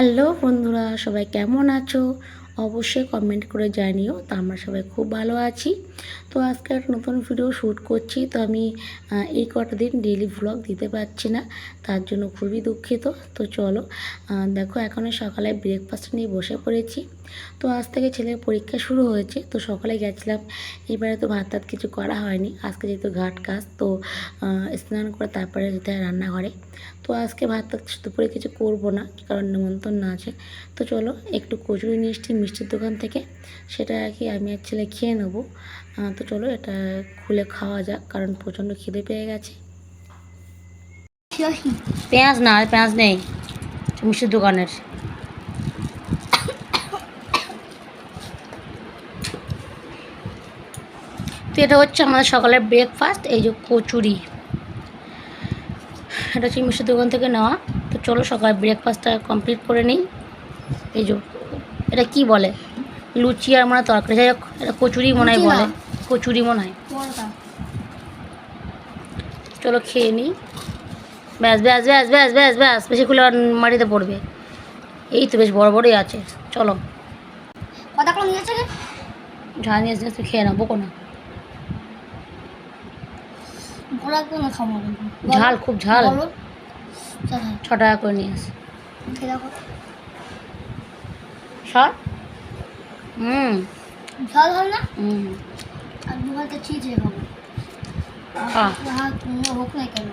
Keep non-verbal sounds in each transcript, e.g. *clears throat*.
Hello বন্ধুরা, সবাই কেমন আছো? অবশ্যই কমেন্ট করে জানিও, তো আমরা সবাই খুব ভালো আছি। তো আজকে একটা নতুন ভিডিও শ্যুট করছি, তো আমি এই কটা দিন ডেলি ভ্লগ দিতে পারছি না, তার জন্য খুবই দুঃখিত। তো চলো দেখো এখনও সকালে ব্রেকফাস্ট নিয়ে বসে পড়েছি। তো আজ থেকে ছেলের পরীক্ষা শুরু হয়েছে তো সকালে গেছিলাম। এবারে তো ভাত টাত কিছু করা হয়নি। আজকে যেহেতু ঘাট কাজ তো স্নান করে তারপরে যেতে হয় রান্নাঘরে। তো আজকে ভাত টাত দুপুরে কিছু করব না কারণ নেমন্তন্ন আছে। তো চলো একটু কচুরি নিয়ে এসছি মিষ্টির দোকান থেকে সেটা আর কি আমি আর ছেলে খেয়ে নেব। তো চলো এটা খুলে খাওয়া যাক কারণ প্রচণ্ড খিদে পেয়ে গেছে। পেঁয়াজ না পেঁয়াজ নেই মিষ্টির দোকানের। তো এটা হচ্ছে আমাদের সকালের ব্রেকফাস্ট এই যে কচুরি। এটা হচ্ছে মিষ্টির দোকান থেকে নেওয়া। তো চলো সকালে ব্রেকফাস্টটা কমপ্লিট করে নিই। এই যে এটা কি বলে? লুচি আর মনে হয় তরকারি। যাই হোক এটা কচুরি মনে হয় বলে। কচুরি মনে হয়। চলো খেয়ে নিই ব্যাস ব্যাস ব্যাস ব্যাস ব্যাস ব্যাস বেশি খুলে আর মাটিতে পড়বে। এই তো বেশ বড় বড়ই আছে। চলো। কতক্ষণ নিয়েছে ঝাল নিয়ে এসে খেয়ে নাও বকো না। ঘোরা খাব। ঝাল খুব ঝাল। ছ টাকা করে নিয়ে আসি। সর। হুম। ঝাল হল না? হুম। আর দু হাতে ছিঁচে খাব। হাত হোক না কেন।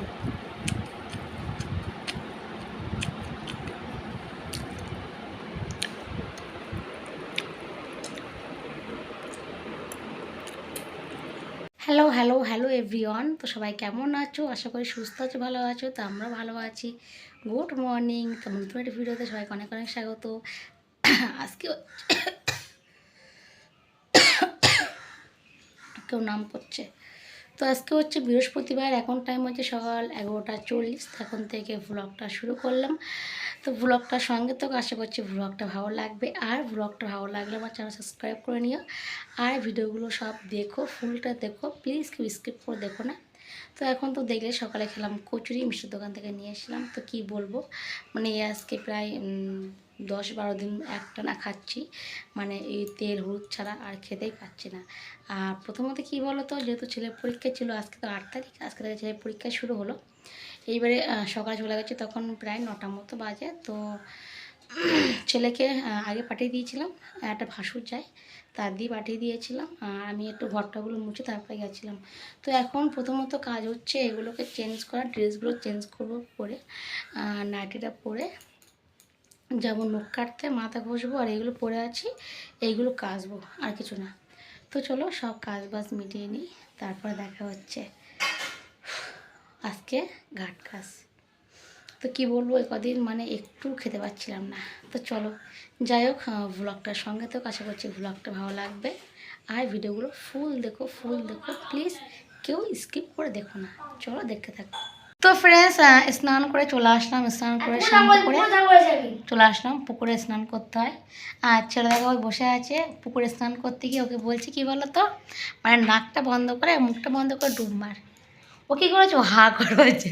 হ্যালো হ্যালো হ্যালো এভরিওয়ান তো সবাই কেমন আছো? আশা করি সুস্থ আছো, ভালো আছো, তো আমরা ভালো আছি। গুড মর্নিং তো নতুন একটি ভিডিওতে সবাইকে অনেক অনেক স্বাগত। আজকে *coughs* কেউ নাম করছে। তো আজকে হচ্ছে বৃহস্পতিবার, এখন টাইম হচ্ছে সকাল এগারোটা চল্লিশ। তখন থেকে ভ্লগটা শুরু করলাম। তো ভ্লগটার সঙ্গে তো আশা করছি ভ্লগটা ভালো লাগবে। আর ভ্লগটা ভালো লাগলে আমার চ্যানেল সাবস্ক্রাইব করে নিও। আর ভিডিওগুলো সব দেখো, ফুলটা দেখো প্লিজ কেউ স্কিপ করে দেখো না। তো এখন তো দেখলে সকালে খেলাম কচুরি, মিষ্টির দোকান থেকে নিয়ে এসলাম তো কি বলব? মানে আজকে প্রায় দশ বারো দিন একটা না খাচ্ছি। মানে এই তেল হলুদ ছাড়া আর খেতেই পাচ্ছি না। আর প্রথমত কি বলো তো যেহেতু ছেলের পরীক্ষা ছিল, আজকে তো আট তারিখ, আজকে থেকে ছেলের পরীক্ষা শুরু হলো। এইবারে সকালে চলে গেছে, তখন প্রায় নটা মতো বাজে। তো *clears throat* ছেলেকে আগে পাঠিয়ে দিয়েছিলাম, একটা ভাসুর যায় তার দিয়ে পাঠিয়ে দিয়েছিলাম। আর আমি একটু ঘরটাগুলো মুছে তারপরে গেছিলাম। তো এখন প্রথমত কাজ হচ্ছে, এগুলোকে চেঞ্জ করা ড্রেসগুলো চেঞ্জ করব পরে নাইটিটা পরে। যাব নখ কাটতে, মাথা ঘষবো, আর এগুলো পরে আছি, এইগুলো কাচবো, আর কিছু না। তো চলো সব কাজ বাজ মিটিয়ে নিই, তারপরে দেখা হচ্ছে। আজকে ঘাট কাজ। তো কি বলব কদিন মানে একটু খেতে পাচ্ছিলাম না। তো চলো, যাই হোক ভ্লগটার সঙ্গে তো আশা করছি ভ্লগটা ভালো লাগবে। আর ভিডিওগুলো ফুল দেখো ফুল দেখো প্লিজ কেউ স্কিপ করে দেখো না। চলো দেখতে থাকো। তো ফ্রেন্ডস স্নান করে চলে আসলাম স্নান করে শ্যাম্পু করে চলে আসলাম পুকুরে স্নান করতে হয়। আর ছেলে দেখা ওই বসে আছে পুকুরে স্নান করতে গিয়ে ওকে বলছি কি বলো তো মানে নাকটা বন্ধ করে মুখটা বন্ধ করে ডুব মার। ও কী করেছে? হা করেছে।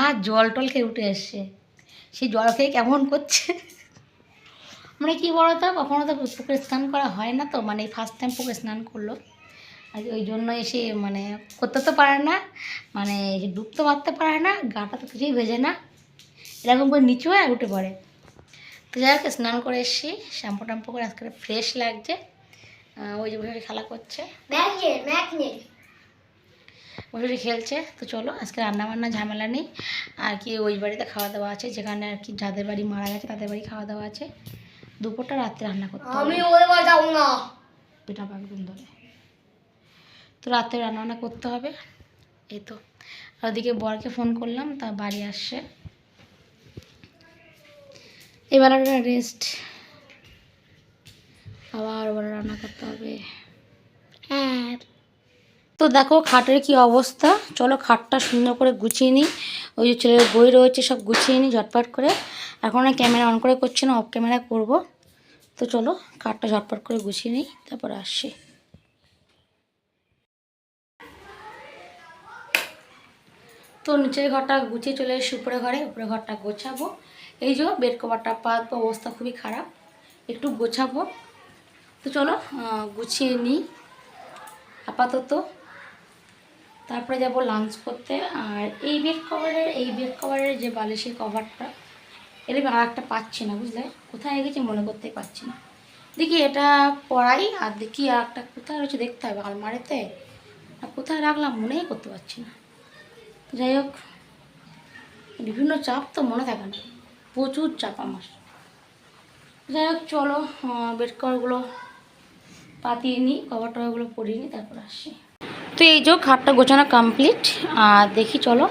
আর জল টল খেয়ে উঠে এসছে। সেই জল খেয়ে কেমন করছে? মানে কি বলো তো কখনো তো পুকুরে স্নান করা হয় না তো মানে ফার্স্ট টাইম পুকুরে স্নান করল। আর ওই জন্য এসে মানে করতে তো পারে না মানে ডুব তো মারতে পারে না গাটা তো কিছুই ভেজে না এরকম করে নিচু হয়ে উঠে পড়ে। তো যাই হোক স্নান করে এসেছি শ্যাম্পু ট্যাম্পু করে আজকে ফ্রেশ লাগছে। ওই যে বসে খেলা করছে। বসে খেলছে তো চলো আজকে রান্না বান্না ঝামেলা নেই। আর কি ওই বাড়িতে খাওয়া দাওয়া আছে যেখানে আর কি যাদের বাড়ি মারা গেছে তাদের বাড়ি খাওয়া দাওয়া আছে। দুপুরটা রাত্রে রান্না করতে আমি ওই বাড়ি যাব না। পিঠা পাকবেন ধরে তো রাতে রান্না বান্না করতে হবে। এই তো। আর ওদিকে বরকে ফোন করলাম তা বাড়ি আসছে। এবার একটা রেস্ট আবার ওবার রান্না করতে হবে। হ্যাঁ। তো দেখো খাটের কি অবস্থা। চলো খাটটা সুন্দর করে গুছিয়ে নিই। ওই যে ছেলের বই রয়েছে সব গুছিয়ে নিই ঝটপট করে। এখন ক্যামেরা অন করে করছি না অফ ক্যামেরা করব। তো চলো খাটটা ঝটপট করে গুছিয়ে নিই তারপরে আসছি। তো নিচের ঘরটা গুছিয়ে চলে এসেছি উপরে ঘরে উপরে ঘরটা গোছাবো। এই যে বেড কভারটা পাত অবস্থা খুবই খারাপ, একটু গোছাবো। তো চলো গুছিয়ে নিই আপাতত। তারপরে যাব লাঞ্চ করতে। আর এই বেড কভারের, এই বেড কভারের যে বালিশের কভারটা, এর আর একটা পাচ্ছি না, বুঝলে? কোথায় গেছি মনে করতে পারছি না। দেখি এটা পড়াই, আর দেখি আর একটা কোথায় রয়েছে দেখতে হবে, আলমারিতে? আর কোথায় রাখলাম মনেই করতে পারছি না। যাই হোক, বিভিন্ন চাপ তো মনে থাকে না, প্রচুর চাপ আমার। যাই হোক, চলো বেড কভারগুলো পাতিয়ে নিই, কভার টভারগুলো পরিয়ে নিই, তারপর আসি। তো এই যে খাটটা গোছানো কমপ্লিট আর দেখি চলো,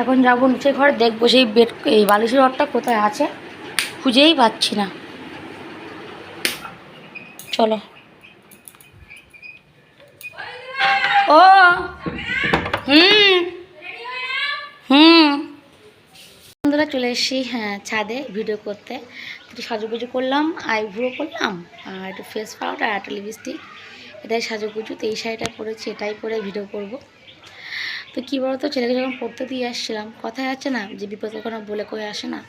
এখন যাব নিচে ঘরে, দেখব সেই বেড, এই বালিশের ঘরটা কোথায় আছে, খুঁজেই পাচ্ছি না। চলো। ও, হুম বন্ধুরা চলে এসেছি হ্যাঁ ছাদে ভিডিও করতে। একটু সাজুগুজু করলাম আইব্রো করলাম, আর একটু ফেস পাউডার আর একটা লিপস্টিক এটাই সাজুগুজু, তো এই শাড়িটা পরেছি, এটাই পরে ভিডিও করব। তো কী বলতো, ছেলেকে যখন পড়তে দিয়ে আসছিলাম, কথায় আছে না, যে বিপদ কখনো বলে কয়ে আসে না?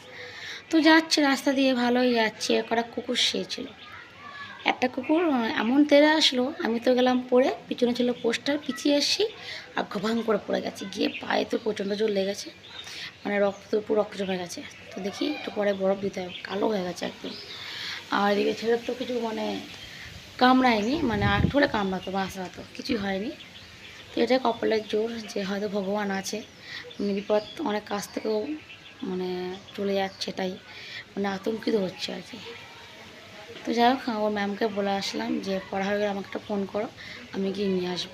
তো যাচ্ছে, রাস্তা দিয়ে ভালোই যাচ্ছে কটা কুকুর শুয়েছিল। একটা কুকুর এমন তেরে আসলো, আমি তো গেলাম পড়ে, পিছনে ছিল পোস্টার, পিছিয়ে এসছি আর ঘভাং করে পড়ে গেছি, গিয়ে পায়ে তো প্রচণ্ড জোর লেগেছে। মানে রক্ত পুরো রক্ত জমে গেছে। তো দেখি একটু পরে বরফ দিতে হবে, কালো হয়ে গেছে একদম। আর এদিকে ছেলের তো কিছু মানে কামড়ায়নি মানে আট হলে কামড়াতো বাঁচড়াতো কিছুই হয়নি। তো এটা কপালের জোর যে হয়তো ভগবান আছে মানে বিপদ অনেক কাছ থেকেও মানে চলে যাচ্ছে তাই মানে আতঙ্কিত হচ্ছে আর কি। তো যাই হোক ওর ম্যামকে বলে আসলাম যে পড়া হয়ে গেলে আমাকে একটা ফোন করো, আমি গিয়ে নিয়ে আসব।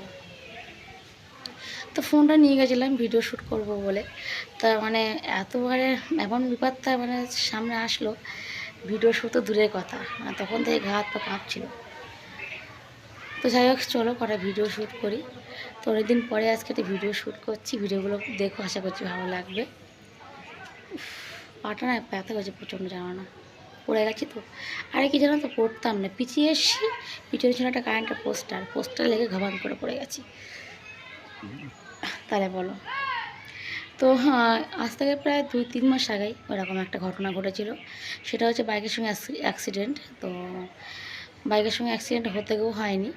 তো ফোনটা নিয়ে গেছিলাম ভিডিও শ্যুট করব বলে। তা মানে এতবারে এমন বিপদটা মানে সামনে আসলো ভিডিও শ্যুট তো দূরের কথা মানে তখন থেকে ঘা হাত পা কাঁপছিল। তো যাই হোক, চলো কটা ভিডিও শ্যুট করি। তো অনেকদিন পরে আজকে একটা ভিডিও শ্যুট করছি ভিডিওগুলো দেখো, আশা করছি ভালো লাগবে। পাটা না ব্যথা হয়েছে প্রচণ্ড, জানো না। পড়ে গেছি তো। আরে কি জানো তো, পড়তাম না, পিছিয়ে এসছি, পিছনে ছিল একটা কারেন্টের পোস্টার পোস্টার লেগে ঘাবান করে পড়ে গেছি। তাহলে বলো। তো হ্যাঁ আজ থেকে প্রায় দুই, তিন মাস আগেই ওরকম একটা ঘটনা ঘটেছিল। সেটা হচ্ছে বাইকের সঙ্গে অ্যাক্সিডেন্ট। তো বাইকের সঙ্গে অ্যাক্সিডেন্ট হতে গেও হয়নি,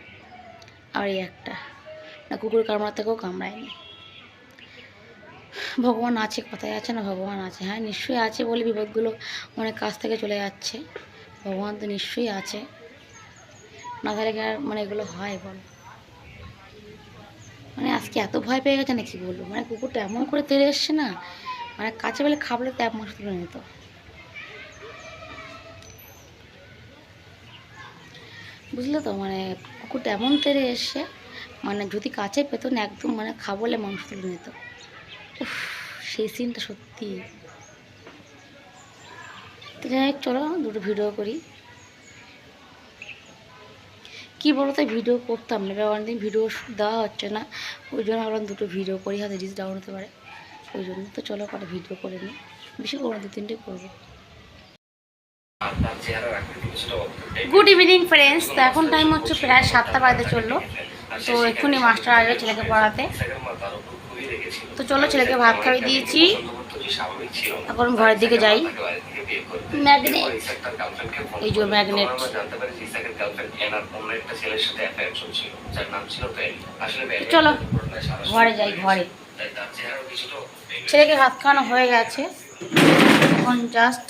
আর এই একটা। না কুকুর কামড়া থেকেও কামড়ায়নি। ভগবান আছে, কোথায় আছে না, ভগবান আছে। হ্যাঁ নিশ্চয়ই আছে বলে বিপদগুলো অনেক কাছ থেকে চলে যাচ্ছে। ভগবান তো নিশ্চয়ই আছে। না তাহলে মানে এগুলো হয় বল? আজকে এত ভয় পেয়ে গেছে না কি বলব মানে কুকুরটা এমন করে তেড়ে এসছে না? মানে কাছে বেলে খাবলে তো এক মাস তুলে নিত বুঝলে তো মানে কুকুরটা এমন তেড়ে এসছে মানে যদি কাছে পেত না একদম মানে খাবলে মাংস তুলে নিত। উফ, সেই সিনটা সত্যি। তো যাই হোক চলো দুটো ভিডিও করি। কি বলতো ভিডিও করতাম না। এবার অনেকদিন ভিডিও দেওয়া হচ্ছে না। ওই জন্য ভাবলাম দুটো ভিডিও করি হাতে রিচ ডাউন হতে পারে। ওই জন্য। তো চলো কটা ভিডিও করে নিই। বেশি করব দু তিনটে করব। গুড ইভিনিং ফ্রেন্ডস তো এখন টাইম হচ্ছে প্রায় সাতটা বাড়িতে চলল। তো এক্ষুনি মাস্টার আসবে ছেলেকে পড়াতে। তো চলো ছেলেকে ভাত খাইয়ে দিয়েছি। এখন ঘরের দিকে যাই। ম্যাগনেট এই যে ম্যাগনেট চলো ঘরে যাই ঘরে। ছেলেকে ভাত খাওয়ানো হয়ে গেছে। এখন জাস্ট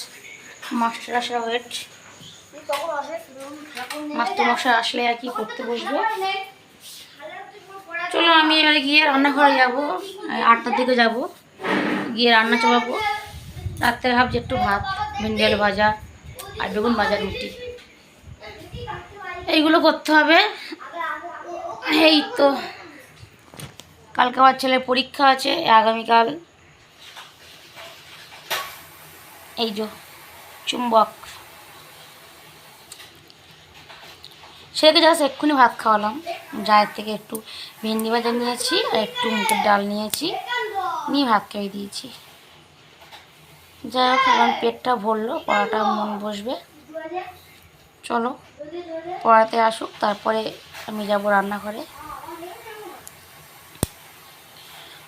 মাস্টার আসার ওয়েট মাস্টার মশাই আসলে আর কি করতে বসবো? চলো আমি এবারে গিয়ে রান্নাঘরে যাব। আটটার দিকে যাব। গিয়ে রান্না চাপাবো রাত্রে ভাবছি একটু ভাত। ভেন্ডি ভাজা আর বেগুন ভাজা রুটি। এইগুলো করতে হবে। এই তো, কালকে আমার ছেলের পরীক্ষা আছে, আগামীকাল। এই যে, চুম্বক। সেটাকে জাস্ট এক্ষুনি ভাত খাওয়ালাম। জায়ের থেকে একটু ভেন্ডি ভাজা নিয়েছি আর একটু মুখের ডাল নিয়েছি। নিয়ে ভাত খাইয়ে দিয়েছি। যাই হোক, এখন পেটটা ভরলো, পড়াটা মন বসবে। চলো, পড়াতে আসুক, তারপরে আমি যাব রান্নাঘরে।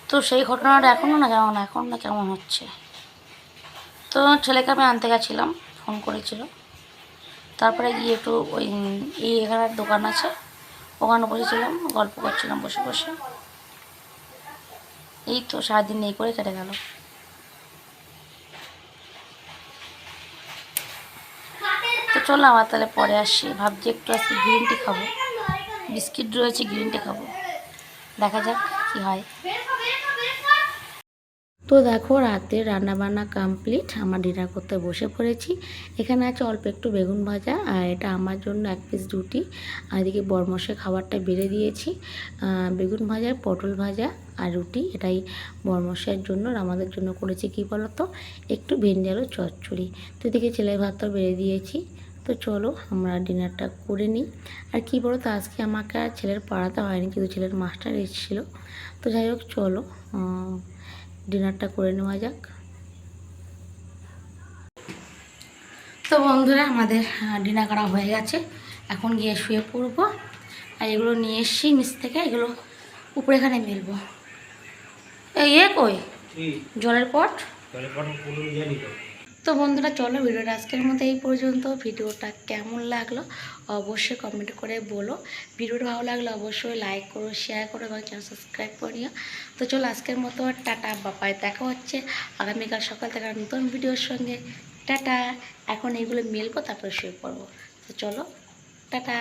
তো সেই ঘটনাটা এখনও না জানো না এখন না কেমন হচ্ছে? তো ছেলেকে আমি আনতে গেছিলাম, ফোন করেছিল। তারপরে গিয়ে একটু ওই, এই এখানে দোকান আছে, ওখানে বসেছিলাম, গল্প করছিলাম বসে বসে। এই তো সারাদিন এই করে কেটে গেল তো চলো আমার তাহলে পরে আসি। ভাবছি একটু আজকে গ্রিন টি খাব। বিস্কিট রয়েছে গ্রিন টি খাব। দেখা যাক কি হয়। তো দেখো রাতে রান্নাবান্না কমপ্লিট আমার ডিনার করতে বসে পড়েছি। এখানে আছে অল্প একটু বেগুন ভাজা, আর এটা আমার জন্য এক পিস রুটি। আর এদিকে বরমশাই খাবারটা বেড়ে দিয়েছি। বেগুন ভাজা, পটল ভাজা আর রুটি, এটাই বরমশাইয়ের জন্য আমাদের জন্য করেছি কি বলতো? একটু ভেন্ডি আলু চচ্চড়ি। তো এদিকে ছেলের ভাতটা বেড়ে দিয়েছি। তো চলো আমরা ডিনারটা করে নিই। আর কি বলো তো আজকে আমাকে আর ছেলের পড়াতে হয়নি কিন্তু ছেলের মাস্টার এসেছিল। তো যাই হোক চলো ডিনারটা করে নেওয়া যাক। তো বন্ধুরা আমাদের ডিনার করা হয়ে গেছে। এখন গিয়ে শুয়ে পড়ব। আর এগুলো নিয়ে এসছি নিচ থেকে এগুলো উপরে এখানে মেলবো। এই এ কই? জলের পট? পটল পুরো জানি তো বন্ধুরা, চলো ভিডিওটা আজকের মতো এই পর্যন্ত। ভিডিওটা কেমন লাগল অবশ্যই কমেন্ট করে বলো। ভিডিওটা ভালো লাগলে অবশ্যই লাইক করো শেয়ার করো এবং চ্যানেল সাবস্ক্রাইব করে নিও। তো চলো আজকের মতো, টাটা বাপায় দেখা হচ্ছে আগামীকাল সকাল থেকে নতুন ভিডিওর সঙ্গে। টাটা। এখন এগুলো মেলবো, তারপরে শুয়ে পড়ব। তো চলো, টাটা।